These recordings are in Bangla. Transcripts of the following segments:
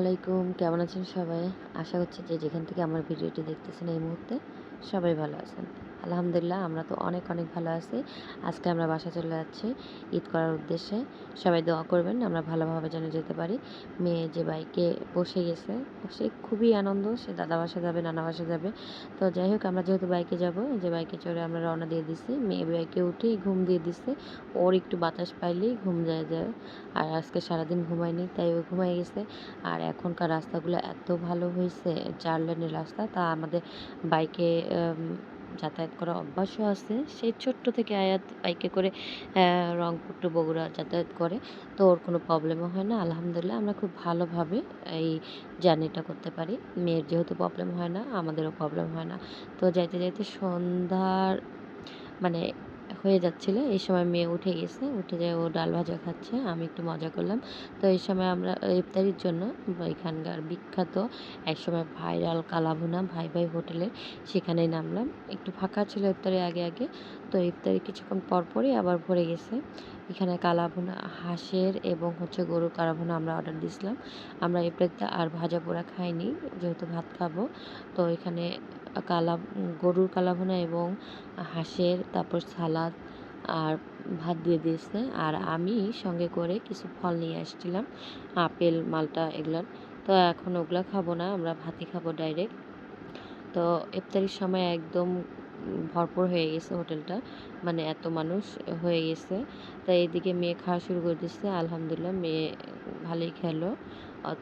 আলাইকুম, কেমন আছেন সবাই? আশা করছি যে যেখান থেকে আমার ভিডিওটি দেখতেছেন এই মুহূর্তে সবাই ভালো আছেন। আলহামদুলিল্লাহ, আমরা তো অনেক অনেক ভালো আছি। আজকে আমরা বাসা চলে যাচ্ছি ঈদ করার উদ্দেশ্যে। সবাই দোয়া করবেন, আমরা ভালোভাবে যেন যেতে পারি। মেয়ে যে বাইকে বসে গেছে সে খুবই আনন্দ, সে দাদা বাসা যাবে, নানা বাসা যাবে। তো যাই হোক, আমরা যেহেতু বাইকে যাব যে বাইকে চড়ে আমরা রওনা দিয়ে দিছি। মেয়ে বাইকে উঠেই ঘুম দিয়ে দিছে। ওর একটু বাতাস পাইলেই ঘুম যায় যায়। আর আজকে সারাদিন ঘুমায়নি, তাই ও ঘুমাই গেছে। আর এখনকার রাস্তাগুলো এত ভালো হয়েছে চার লেনের রাস্তা, তা আমাদের বাইকে যাতায়াত করা অভ্যাসও আছে। সেই ছোট্ট থেকে আয়াত বাইকে করে রংপুর টু বগুড়া যাতায়াত করে। তো ওর কোনো প্রবলেমও হয় না। আলহামদুলিল্লাহ, আমরা খুব ভালোভাবে এই জার্নিটা করতে পারি। মেয়ের যেহেতু প্রবলেম হয় না, আমাদেরও প্রবলেম হয় না। তো যাইতে যাইতে সন্ধ্যার মানে হয়ে যাচ্ছিল। এই সময় মেয়ে উঠে গেছে, উঠে যায় ও ডাল ভাজা খাচ্ছে, আমি একটু মজা করলাম। তো এই সময় আমরা ইফতারির জন্য এখানকার বিখ্যাত এক সময় ভাইরাল কালাভুনা, ভাই ভাই হোটেলে সেখানেই নামলাম। একটু ফাঁকা ছিল ইফতারি আগে আগে, তো ইফতারি কিছুক্ষণ পরপরই আবার ভরে গেছে। এখানে কালাভুনা, হাঁসের এবং হচ্ছে গরুর কালাভুনা আমরা অর্ডার দিয়েছিলাম। আমরা ইফতারিতে আর ভাজা পোড়া খাইনি, যেহেতু ভাত খাব। তো এখানে কালা গরুর কালাভুনা এবং হাঁসের, তারপর সালাদ আর ভাত দিয়ে দিয়েছে। আর আমি সঙ্গে করে কিছু ফল নিয়ে আসছিলাম, আপেল, মালটা এগুলার। তো এখন ওগুলা খাব না, আমরা ভাতই খাব ডাইরেক্ট তো ইফতারির সময় একদম ভরপুর হয়ে গেছে হোটেলটা। মানে এত মানুষ হয়ে গেছে। তাই এদিকে মেয়ে খাওয়া শুরু করে দিচ্ছে আলহামদুলিল্লাহ মেয়ে ভালোই খেলো।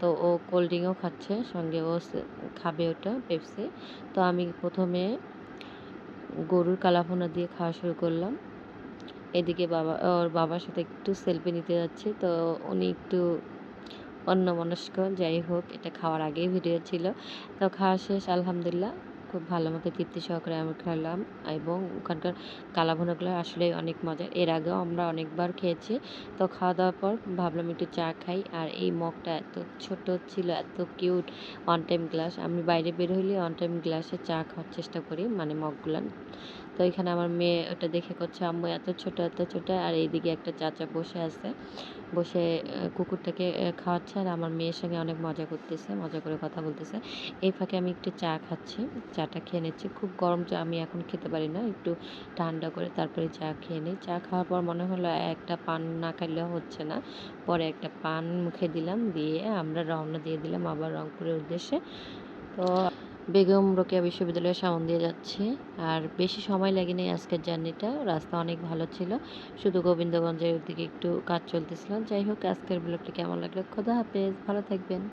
তো ও কোল্ড ড্রিঙ্কও খাচ্ছে, সঙ্গে ও খাবে ওটা পেপসি তো আমি প্রথমে গরুর কালাভুনা দিয়ে খাওয়া শুরু করলাম। এদিকে বাবা, ওর বাবার সাথে একটু সেলফি নিতে যাচ্ছে। তো উনি একটু অন্যমনস্ক, যাই হোক, এটা খাওয়ার আগেই ভিডিও ছিল। তো খাওয়া শেষ, আলহামদুলিল্লাহ। খুব ভালো মতো তৃপ্তি সহকারে আমি খেলাম এবং ওখানকার কালাভুনাগুলো আসলে অনেক মজার। এর আগেও আমরা অনেকবার খেয়েছি, তো খাওয়া দাওয়ার পর ভাবলাম একটু চা খাই আর এই মগটা এত ছোট ছিল, এত কিউট ওয়ান টাইম গ্লাস আমি বাইরে বের হইলে ওয়ান টাইম গ্লাসে চা খাওয়ার চেষ্টা করি মানে মগগুলান তো এখানে আমার মেয়ে ওটা দেখে করছে, আম্মু, এত ছোট এত ছোট। আর এইদিকে একটা চাচা বসে আছে, বসে কুকুরটাকে খাওয়াচ্ছে আর আমার মেয়ের সঙ্গে অনেক মজা করতেছে, মজা করে কথা বলতেছে। এই ফাঁকে আমি একটু চা খাচ্ছি চাটা খেয়ে নিচ্ছি। খুব গরম চা আমি এখন খেতে পারি না, একটু ঠান্ডা করে তারপরে চা খেয়ে নিই। চা খাওয়ার পর মনে হলো একটা পান না খাইলেও হচ্ছে না। পরে একটা পান মুখে দিলাম, দিয়ে আমরা রওনা দিয়ে দিলাম আবার রংপুরের উদ্দেশ্যে। তো বেগম রোকেয়া বিশ্ববিদ্যালয়ের সামন দিয়ে যাচ্ছি। আর বেশি সময় লাগেনি আজকের জার্নিটা, রাস্তা অনেক ভালো ছিল। শুধু গোবিন্দগঞ্জের দিকে একটু কাজ চলতেছিল। যাই হোক, আজকের ব্লগটি কেমন লাগল? খোদা হাফেজ, ভালো থাকবেন।